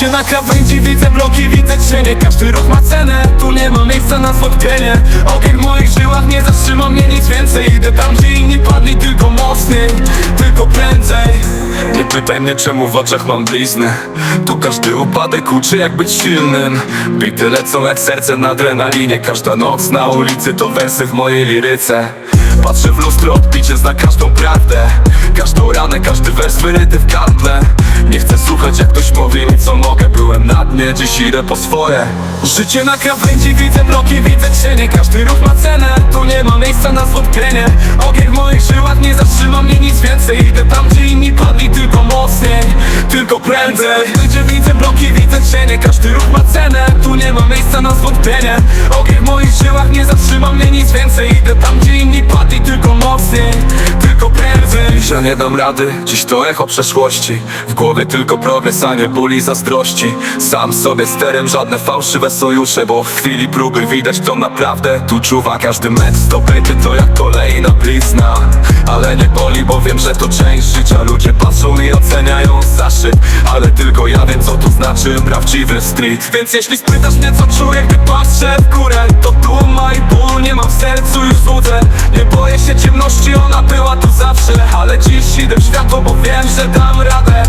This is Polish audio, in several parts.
Życie na krawędzi, widzę bloki, widzę cienie. Każdy ruch ma cenę, tu nie ma miejsca na zwątpienie. Ogień w moich żyłach nie zatrzyma mnie nic więcej. Idę tam, gdzie inni padli, tylko mocniej Tylko prędzej. Nie pytaj mnie, czemu w oczach mam blizny. Tu każdy upadek uczy, jak być silnym. Bity lecą jak serce na adrenalinie. Każda noc na ulicy to wersy w mojej liryce. Patrzę w lustro, odbicie zna każdą prawdę ranę, każdy wers wyryty w gardle Nie chcę słuchać jak ktoś mówi mi co mogę. Byłem na dnie, dziś idę po swoje. Życie na krawędzi, widzę bloki, widzę cienie. Każdy ruch ma cenę, tu nie ma miejsca na zwątpienie. Ogień w moich żyłach nie zatrzyma mnie nic więcej. Idę tam, gdzie inni padli, tylko mocniej Tylko prędzej. Gdzie widzę bloki, widzę cienie. Każdy ruch ma cenę, tu nie ma miejsca na zwątpienie. Ogień w moich żyłach nie zatrzyma mnie nic więcej. Idę tam, gdzie inni padli, tylko mocniej Że nie dam rady, dziś to echo przeszłości. W głowie tylko progres, a nie ból i zazdrości. Sam sobie sterem, żadne fałszywe sojusze Bo w chwili próby widać kto naprawdę. Tu czuwa Każdy mecz zdobyty to jak kolejna blizna. Ale nie boli, bo wiem, że to część życia. Ludzie patrzą i oceniają zaszyt Ale tylko ja wiem co to znaczy prawdziwy street. Więc jeśli spytasz mnie co czuję, gdy patrzę w górę To duma i ból, nie mam w sercu już wódzę Nie boję się ciemności, ona była bo wiem, że dam radę.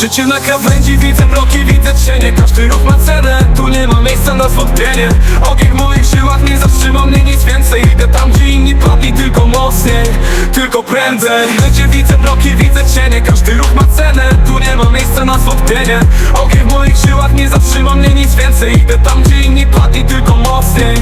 Życie na krawędzi, widzę bloki, widzę cienie. Każdy ruch ma cenę, tu nie ma miejsca na zwątpienie. Ogień w moich żyłach nie zatrzyma mnie nic więcej. Idę tam, gdzie inni padli, tylko mocniej Tylko prędzej. Gdzie widzę bloki, widzę cienie. Każdy ruch ma cenę, tu nie ma miejsca na zwątpienie nie zatrzyma mnie nic więcej. Idę tam, gdzie inni padli, tylko mocniej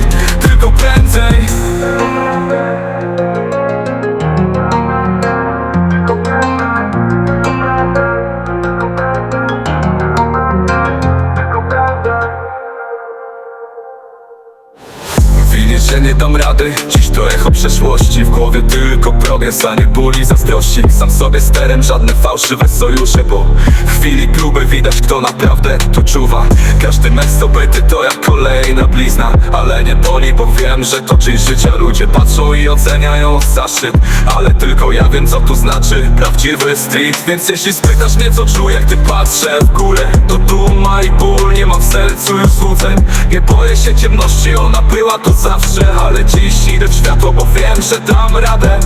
że nie dam rady. Dziś to echo przeszłości W głowie tylko progres, a nie ból i zazdrości. Sam sobie sterem, żadne fałszywe sojusze Bo w chwili próby widać kto naprawdę tu czuwa. Każdy mecz zdobyty to jak kolejna blizna Ale nie boli, bo wiem, że to część życia Ludzie patrzą i oceniają zaszczyt Ale tylko ja wiem co tu znaczy Prawdziwy street Więc jeśli spytasz mnie co czuję, gdy patrzę w górę To duma i ból, nie mam w sercu już złudzeń. Nie boję się ciemności, ona była tu zawsze Ale dziś idę w światło, bo wiem, że dam radę